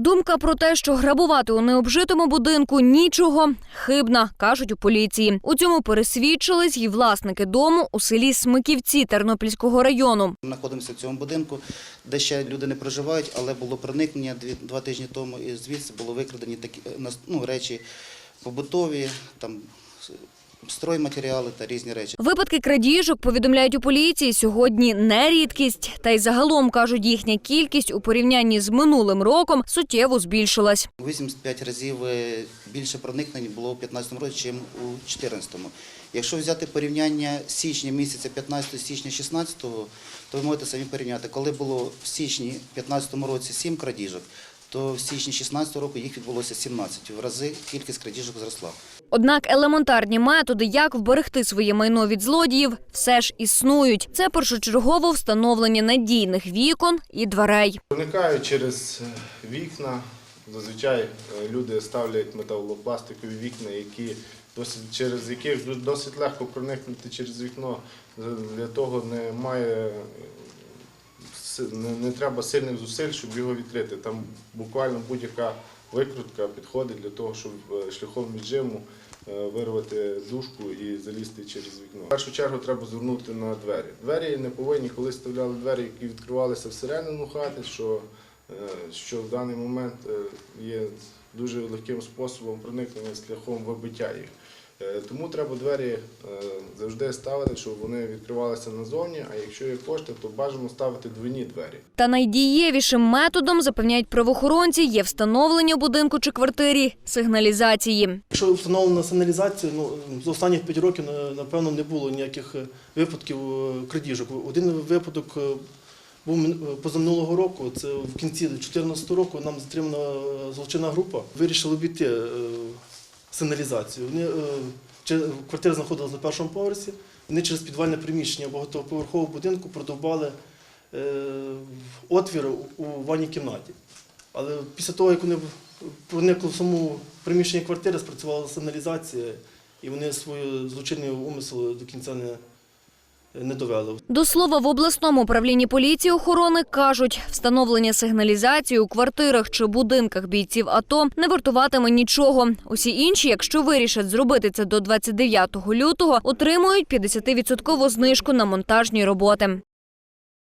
Думка про те, що грабувати у необжитому будинку нічого хибна, кажуть у поліції. У цьому пересвідчились і власники дому у селі Смиківці Тернопільського району. Ми знаходимося в цьому будинку, де ще люди не проживають, але було проникнення два тижні тому, і звідси було викрадені такі е, ну, речі побутові, там стройматеріали та різні речі. Випадки крадіжок повідомляють у поліції сьогодні не рідкість, та й загалом кажуть, їхня кількість у порівнянні з минулим роком суттєво збільшилась. 85 разів е, більше проникнень було у 2015 році, ніж у 2014. Якщо взяти порівняння січня місяця 15 січня 16, то ви можете самі порівняти, коли було в січні 2015 році 7 крадіжок, то в січні 16 року їх відбулося 17. В рази кількість крадіжок зросла. Однак елементарні методи, як вберегти своє майно від злодіїв, все ж існують. Це першочергово встановлення надійних вікон і дверей. Проникають через е, вікна. Зазвичай е, люди ставлять металопластикові вікна, які досить через яких досить легко проникнути через вікно. Для того немає не, треба сильних зусиль, щоб його відкрити. Там буквально будь-яка викрутка підходить для того, щоб е, шляхом віджиму е, вирвати дужку і залізти через вікно. В першу чергу треба звернути на двері. Двері не повинні, коли ставляли двері, які відкривалися всередину хати, що, е, що в даний момент є дуже легким способом проникнення шляхом вибиття їх. Е, Тому треба двері е, завжди ставити, щоб вони відкривалися назовні, а якщо є кошти, то бажано ставити двойні двері. Та найдієвішим методом, запевняють правоохоронці, є встановлення будинку чи квартирі сигналізації. Якщо встановлена сигналізація, ну за останніх 5 років напевно не було ніяких е, випадків е, крадіжок. Один випадок е, був мин- позаминулого року. Це в кінці 2014 року нам затримана е, злочинна група. Вирішили обійти е, сигналізацію. Вони е, квартира знаходилась на першому поверсі. Вони через підвальне приміщення багатоповерхового будинку продовбали е, отвір у ванній кімнаті. Але після того, як вони проникли в саму приміщення квартири, спрацювала сигналізація, і вони свою злочинний умисел до кінця не, не довели. До слова, в обласному управлінні поліції охорони кажуть, встановлення сигналізації у квартирах чи будинках бійців АТО не вартуватиме нічого. Усі інші, якщо вирішать зробити це до 29 лютого, отримують 50% знижку на монтажні роботи.